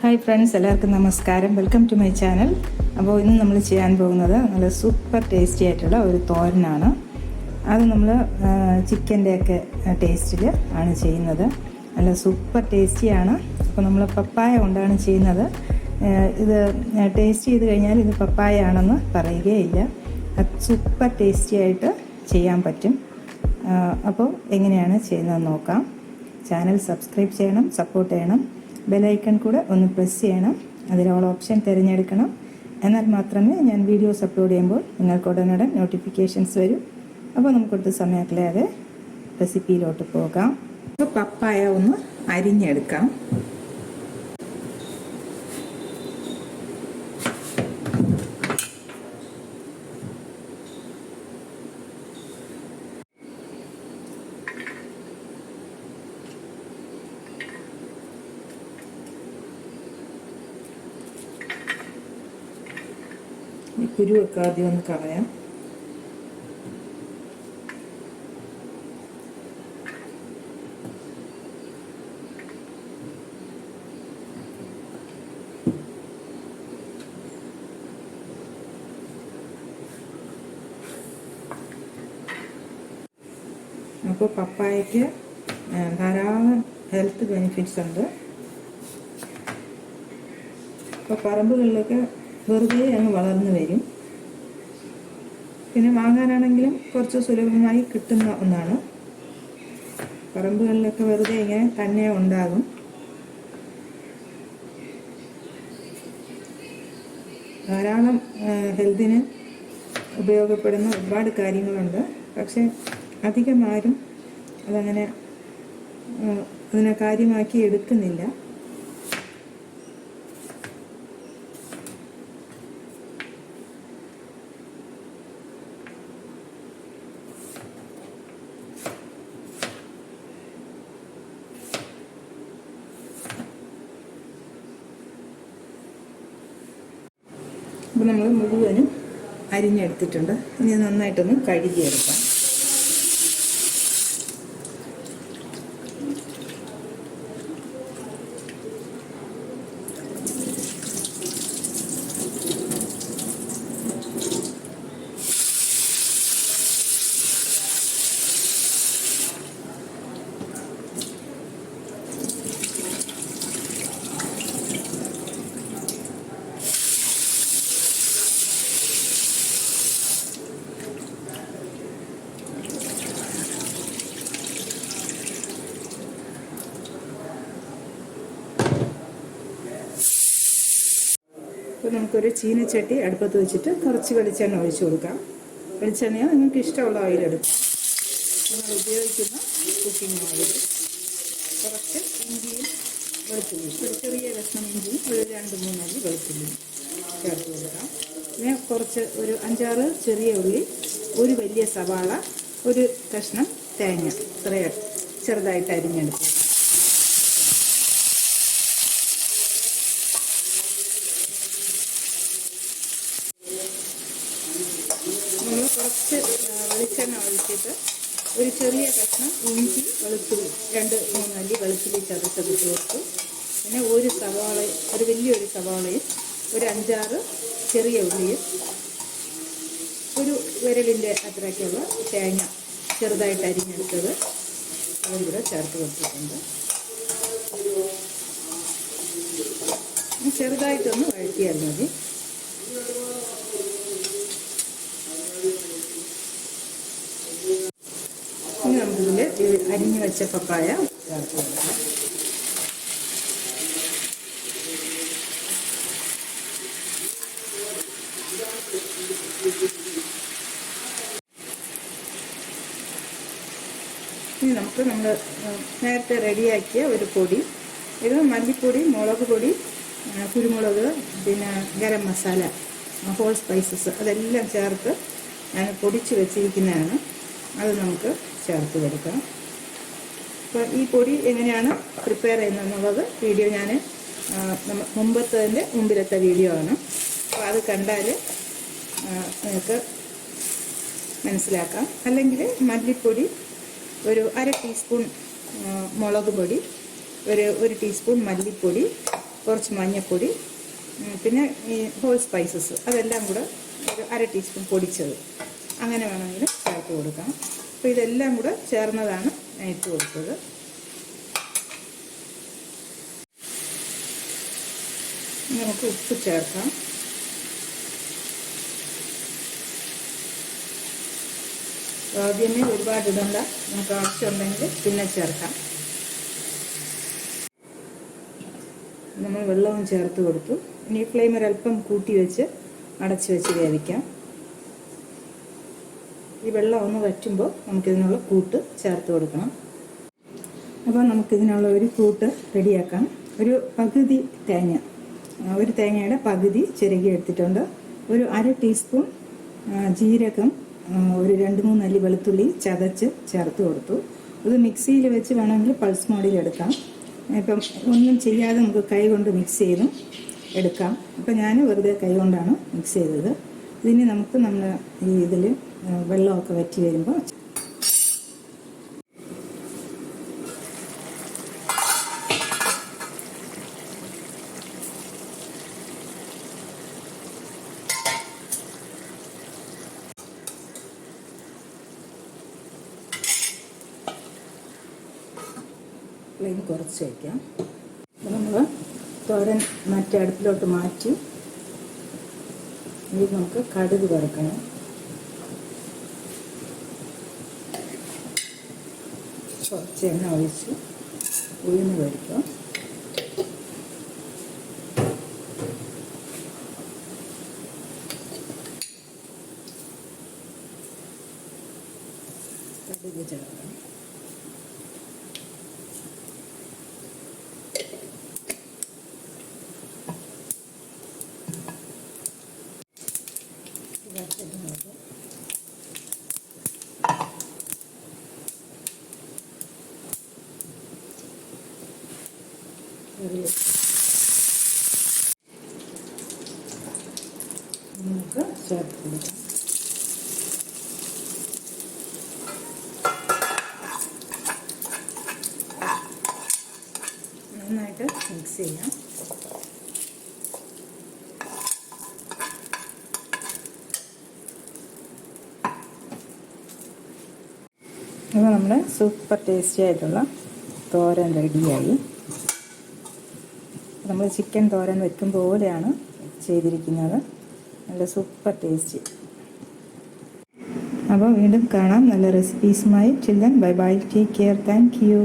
Hi friends എല്ലാവർക്കും നമസ്കാരം. Welcome to my channel അപ്പോൾ ഇന്ന് നമ്മൾ ചെയ്യാൻ പോകുന്നത് നല്ല സൂപ്പർ ടേസ്റ്റി ആയിട്ടുള്ള ഒരു തോരനാണ്. അത് നമ്മൾ ചിക്കന്റെയൊക്കെ ടേസ്റ്റിൽ ആണ് ചെയ്യുന്നത്. നല്ല സൂപ്പർ ടേസ്റ്റിയാണ് അപ്പോൾ നമ്മൾ പപ്പായ കൊണ്ടാണ് ചെയ്യുന്നത്. ഇത് ടേസ്റ്റ് ചെയ്ത് കഴിഞ്ഞാൽ ഇത് പപ്പായ ആണെന്ന് പറയുകയില്ല. അത് സൂപ്പർ ടേസ്റ്റി ആയിട്ട് ചെയ്യാൻ പറ്റും. അപ്പോൾ എങ്ങനെയാണ് ചെയ്യുന്നതെന്ന് നോക്കാം. ചാനൽ സബ്സ്ക്രൈബ് ചെയ്യണം സപ്പോർട്ട് ചെയ്യണം. ബെലൈക്കൺ കൂടെ ഒന്ന് പ്രസ് ചെയ്യണം. അതിൽ ഓൾ ഓപ്ഷൻ തിരഞ്ഞെടുക്കണം. എന്നാൽ മാത്രമേ ഞാൻ വീഡിയോസ് അപ്ലോഡ് ചെയ്യുമ്പോൾ നിങ്ങൾക്ക് ഉടനടൻ നോട്ടിഫിക്കേഷൻസ് വരും. അപ്പോൾ നമുക്ക് നമുക്കൊട്ട് സമയത്തിലേറെ റെസിപ്പിയിലോട്ട് പോകാം. പപ്പായ ഒന്ന് അരിഞ്ഞെടുക്കാം. കുരുവൊക്കെ ആദ്യം ഒന്ന് കളയാം. അപ്പോൾ പപ്പായയ്ക്ക് ധാരാളം ഹെൽത്ത് ബെനിഫിറ്റ്സ് ഉണ്ട്. അപ്പോൾ പറമ്പുകളിലൊക്കെ വെറുതെ അങ്ങ് വളർന്നു വരും. പിന്നെ വാങ്ങാനാണെങ്കിലും കുറച്ച് സുലഭമായി കിട്ടുന്ന ഒന്നാണ്. പറമ്പുകളിലൊക്കെ വെറുതെ ഇങ്ങനെ തന്നെ ഉണ്ടാകും. ധാരാളം ഹെൽത്തിന് ഉപയോഗപ്പെടുന്ന ഒരുപാട് കാര്യങ്ങളുണ്ട്. പക്ഷെ അധികം ആരും അതങ്ങനെ അതിനെ കാര്യമാക്കി എടുക്കുന്നില്ല. അപ്പോൾ നമ്മൾ മുഴുവനും അരിഞ്ഞെടുത്തിട്ടുണ്ട്. ഇനി നന്നായിട്ടൊന്ന് കഴുകിയെടുക്കാം. നമുക്കൊരു ചീനച്ചട്ടി അടുപ്പത്ത് വെച്ചിട്ട് കുറച്ച് വെളിച്ചെണ്ണ ഒഴിച്ചു കൊടുക്കാം. വെളിച്ചെണ്ണയോ നിങ്ങൾക്ക് ഇഷ്ടമുള്ള ഓയിൽ എടുക്കാം. നിങ്ങൾ ഉപയോഗിക്കുന്ന കുക്കിംഗ് ഓയിൽ. കുറച്ച് ഇഞ്ചിയും വെളുത്തുള്ളി ഒരു ചെറിയ കഷ്ണം ഇഞ്ചിയും ഒരു രണ്ട് മൂന്നല്ലി വെളുത്തുള്ളി ചേർത്ത് കൊടുക്കാം. പിന്നെ കുറച്ച് ഒരു അഞ്ചാറ് ചെറിയ ഉള്ളി ഒരു വലിയ സവാള ഒരു കഷ്ണം തേങ്ങ. ഇത്രയും ചെറുതായിട്ട് അരിഞ്ഞെടുക്കും നമ്മൾ കുറച്ച് ആ, ഒഴിച്ചിട്ട് ഒരു ചെറിയ കഷ്ണം ഇഞ്ചി വെളുത്തുള്ളി രണ്ട് മൂന്നല്ലി വെളുത്തുള്ളി ചതച്ചത് ചേർത്തു പിന്നെ ഒരു സവാള ഒരു വലിയൊരു സവാളയും ഒരു അഞ്ചാറ് ചെറിയ ഉള്ളിയും ഒരു വിരലിന്റെ അത്രയ്ക്കുള്ള തേങ്ങ ചെറുതായിട്ട് അരിഞ്ഞെടുത്തത് അതും കൂടെ ചേർത്ത് കൊടുത്തിട്ടുണ്ട് ചെറുതായിട്ടൊന്ന് വഴറ്റിയാൽ മതി ഇനി നമുക്കിതിൽ അരിഞ്ഞു വെച്ച പപ്പായ. നമുക്ക് നമ്മൾ നേരത്തെ റെഡിയാക്കിയ ഒരു പൊടി. ഇത് മല്ലിപ്പൊടി മുളക് പൊടി കുരുമുളക് പിന്നെ ഗരം മസാല ഹോൾ സ്പൈസസ് അതെല്ലാം ചേർത്ത് ഞാൻ പൊടിച്ച് വെച്ചിരിക്കുന്നതാണ്. അത് നമുക്ക് ചേർത്ത് കൊടുക്കാം അപ്പം ഈ പൊടി എങ്ങനെയാണ് പ്രിപ്പയർ ചെയ്യുന്നതെന്നുള്ളത് വീഡിയോ ഞാൻ മുമ്പത്തതിന്റെ മുമ്പിലത്തെ വീഡിയോ ആണ്. അപ്പോൾ അത് കണ്ടാൽ നിങ്ങൾക്ക് മനസ്സിലാക്കാം. അല്ലെങ്കിൽ മല്ലിപ്പൊടി ഒരു അര ടീസ്പൂൺ മുളക് പൊടി ഒരു ഒരു ടീസ്പൂൺ മല്ലിപ്പൊടി കുറച്ച് മഞ്ഞൾപ്പൊടി പിന്നെ ഈ ഹോൾ സ്പൈസസ് അതെല്ലാം കൂടെ ഒരു അര ടീസ്പൂൺ പൊടിച്ചത്. അങ്ങനെ വേണമെങ്കിൽ ചേർത്ത് കൊടുക്കാം അപ്പോൾ ഇതെല്ലാം കൂടെ ചേർന്നതാണ് ഞാൻ കൊടുത്തത്. നമുക്ക് ഉപ്പ് ചേർക്കാം. ആദ്യമേ ഒരുപാട് ഇടണ്ട. നമുക്ക് ആവശ്യമുണ്ടെങ്കിൽ പിന്നെ ചേർക്കാം. നമ്മൾ വെള്ളവും ചേർത്ത് കൊടുത്തു. ഇനി ഫ്ലെയിം ഒരല്പം കൂട്ടി വെച്ച് അടച്ചു വെച്ച് വേവിക്കാം. ഈ വെള്ളം ഒന്ന് വറ്റുമ്പോൾ നമുക്കിതിനുള്ള കൂട്ട് ചേർത്ത് കൊടുക്കണം. അപ്പോൾ നമുക്കിതിനുള്ള ഒരു കൂട്ട് റെഡിയാക്കാം. ഒരു പകുതി തേങ്ങ. ഒരു തേങ്ങയുടെ പകുതി ചിരകി എടുത്തിട്ടുണ്ട്. ഒരു അര ടീസ്പൂൺ ജീരകം ഒരു രണ്ട് മൂന്ന് അല്ലി വെളുത്തുള്ളി ചതച്ച് ചേർത്ത് കൊടുത്തു. അത് മിക്സിയിൽ വെച്ച് വേണമെങ്കിൽ പൾസ് മോഡിൽ എടുക്കാം. ഇപ്പം ഒന്നും ചെയ്യാതെ നമുക്ക് കൈ കൊണ്ട് മിക്സ് ചെയ്തും എടുക്കാം. അപ്പം ഞാൻ വെറുതെ കൈ കൊണ്ടാണ് മിക്സ് ചെയ്തത്. ഇതിന് നമുക്ക് നമ്മൾ ഈ ഇതിൽ വെള്ളമൊക്കെ വറ്റി വരുമ്പോൾ ഫ്ലെയിം കുറച്ച് വയ്ക്കാം നമ്മൾ തോരൻ മറ്റേ അടുപ്പിലോട്ട് മാറ്റി. ഇനി നമുക്ക് കടുക് വറുക്കണം. കുറച്ച് എണ്ണ ഒഴിച്ച് ഉഴുന്ന് വരിക്കാം കടുക് നമുക്ക് ചേർത്ത് കൊടുക്കാം നന്നായിട്ട് മിക്സ് ചെയ്യാം. അപ്പോൾ നമ്മുടെ സൂപ്പർ ടേസ്റ്റി ആയിട്ടുള്ള തോരൻ റെഡിയായി നമ്മൾ ചിക്കൻ തോരൻ വെക്കും പോലെയാണ് ചെയ്തിരിക്കുന്നത്. നല്ല സൂപ്പർ ടേസ്റ്റി അപ്പോൾ വീണ്ടും കാണാം. നല്ല റെസിപ്പീസുമായി ചില്ലൻ bye bye take care thank you